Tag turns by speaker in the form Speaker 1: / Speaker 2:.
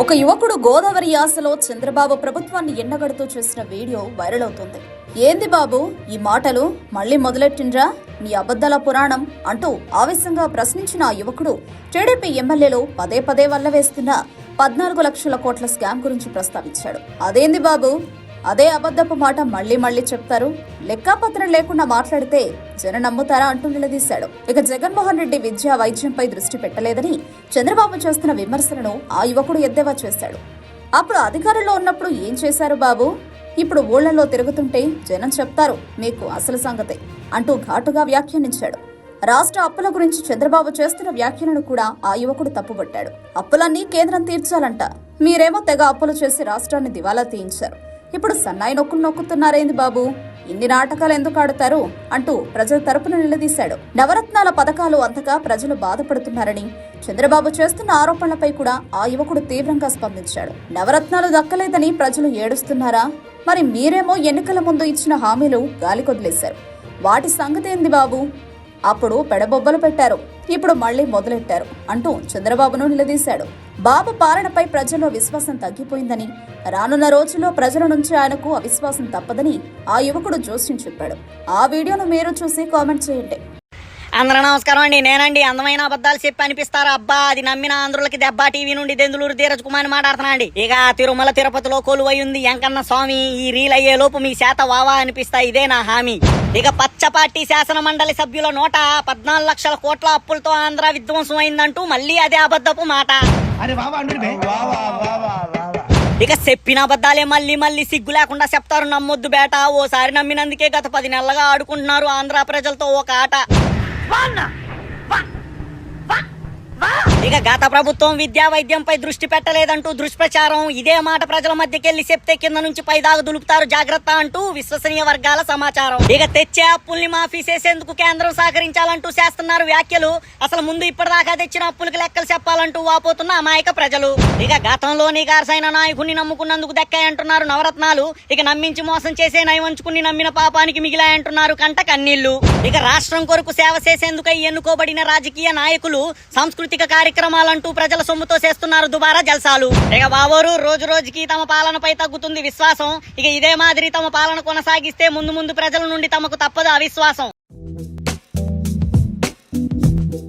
Speaker 1: ఒక యువకుడు గోదావరి యాసలో చంద్రబాబు ప్రభుత్వాన్ని ఎండగడుతూ చేసిన వీడియో వైరల్ అవుతుంది. ఏంది బాబు? ఈ మాటలు మళ్ళీ మొదలెట్టిండ్రా? నీ అబద్ధాల పురాణం అంటూ ఆవేశంగా ప్రశ్నించిన ఆ యువకుడు టీడీపీ ఎమ్మెల్యేలు పదే పదే వల్ల వేస్తున్న పద్నాలుగు లక్షల కోట్ల స్కామ్ గురించి ప్రస్తావించాడు. అదేంది బాబు? అదే అబద్ధపు మాట మళ్ళీ మళ్ళీ చెప్తారు. లెక్కాపత్రం లేకుండా మాట్లాడితే జనం నమ్ముతారా అంటూ నిలదీశాడు. ఇక జగన్మోహన్ రెడ్డి విద్యా వైద్యంపై దృష్టి పెట్టలేదని చంద్రబాబు చేస్తున్న విమర్శలను ఆ యువకుడు ఎద్దేవా చేశాడు. అప్పుడు అధికారంలో ఉన్నప్పుడు ఏం చేశారు బాబు? ఇప్పుడు ఊళ్ళలో తిరుగుతుంటే జనం చెప్తారు మీకు అసలు సంగతే అంటూ ఘాటుగా వ్యాఖ్యానించాడు. రాష్ట్ర అప్పుల గురించి చంద్రబాబు చేస్తున్న వ్యాఖ్యలను కూడా ఆ యువకుడు తప్పుబట్టాడు. అప్పులన్నీ కేంద్రం తీర్చాలంట. మీరేమో తెగ అప్పులు చేసి రాష్ట్రాన్ని దివాలా తీయించారు. ఇప్పుడు సన్నాయి నొక్కులు నొక్కుతున్నారేంది బాబు? ఇన్ని నాటకాలు ఎందుకు ఆడతారు? అంటూ ప్రజల తరపున నిలదీశాడు. నవరత్నాల పథకాలు అంతగా ప్రజలు బాధపడుతున్నారని చంద్రబాబు చేస్తున్న ఆరోపణలపై కూడా ఆ యువకుడు తీవ్రంగా స్పందించాడు. నవరత్నాలు దక్కలేదని ప్రజలు ఏడుస్తున్నారా? మరి మీరేమో ఎన్నికల ముందు ఇచ్చిన హామీలు గాలికొదిలేశారు. వాటి సంగతి ఏంది బాబు? అప్పుడు పెడబొబ్బలు పెట్టారు. ఇప్పుడు మళ్ళీ మొదలెట్టారు అంటూ చంద్రబాబును నిలదీశాడు. బాబు పాలనపై ప్రజల్లో విశ్వాసం తగ్గిపోయిందని రానున్న రోజుల్లో ప్రజల నుంచి ఆయనకు అవిశ్వాసం తప్పదని ఆ యువకుడు జోస్యం చెప్పాడు. ఆ వీడియోను మీరు చూసి కామెంట్ చేయండి.
Speaker 2: అందరూ నమస్కారం అండి. నేనండి. అందమైన అబద్ధాలు చెప్పి అనిపిస్తారా? అబ్బా అది నమ్మిన ఆంధ్రులకి దెబ్బ. టీవీ నుండి దెందులూరు ధీరజ్ కుమార్ మాట్లాడుతున్నా అండి. ఇక తిరుమల తిరుపతిలో కొలువై ఉంది ఎంకన్న స్వామి. ఈ రీల్ అయ్యే లోపు మీ చేత వావా అనిపిస్తా. ఇదే నా హామీ. ఇక పచ్చ పార్టీ శాసన మండలి సభ్యుల నోట పద్నాలుగు లక్షల కోట్ల అప్పులతో ఆంధ్ర విధ్వంసం అయిందంటూ మళ్ళీ అదే అబద్ధపు మాట. ఇక చెప్పిన అబద్ధాలే మళ్ళీ మళ్ళీ సిగ్గు లేకుండా చెప్తారు. నమ్మొద్దు బేట. ఓసారి నమ్మినందుకే గత పది నెలలుగా ఆడుకుంటున్నారు ఆంధ్ర ప్రజలతో ఒక ఆట. Hapana. ఇక గత ప్రభుత్వం విద్యా వైద్యంపై దృష్టి పెట్టలేదంటూ దుష్ప్రచారం. ఇదే మాట ప్రజల మధ్యకెళ్ళి చెప్తే కింద నుంచి పై దులుపుతారు జాగ్రత్త అంటూ విశ్వసనీయ వర్గాల సమాచారం. ఇక తెచ్చే అప్పుల్ని మాఫీ చేసేందుకు కేంద్రం సహకరించాలంటూ చేస్తున్నారు వ్యాఖ్యలు. అసలు ముందు ఇప్పటిదాకా తెచ్చిన అప్పులకు లెక్కలు చెప్పాలంటూ వాపోతున్న అమాయక ప్రజలు. ఇక గతంలో నిగారసైన నాయకుడిని నమ్ముకున్నందుకు దక్కాయంటున్నారు నవరత్నాలు. ఇక నమ్మించి మోసం చేసే నయవంచుకుని నమ్మిన పాపానికి మిగిలాయంటున్నారు కంట కన్నీళ్ళు ఇక రాష్ట్రం కొరకు సేవ చేసేందుకై ఎన్నుకోబడిన రాజకీయ నాయకులు సంస్కృతి సాంస్కృతిక కార్యక్రమాలంటూ ప్రజల సొమ్ముతో చేస్తున్నారు దుబారా జల్సాలు. ఇక బావోరు రోజు రోజుకి తమ పాలనపై తగ్గుతుంది విశ్వాసం. ఇక ఇదే మాదిరి తమ పాలన కొనసాగిస్తే ముందు ముందు ప్రజల నుండి తమకు తప్పదు అవిశ్వాసం.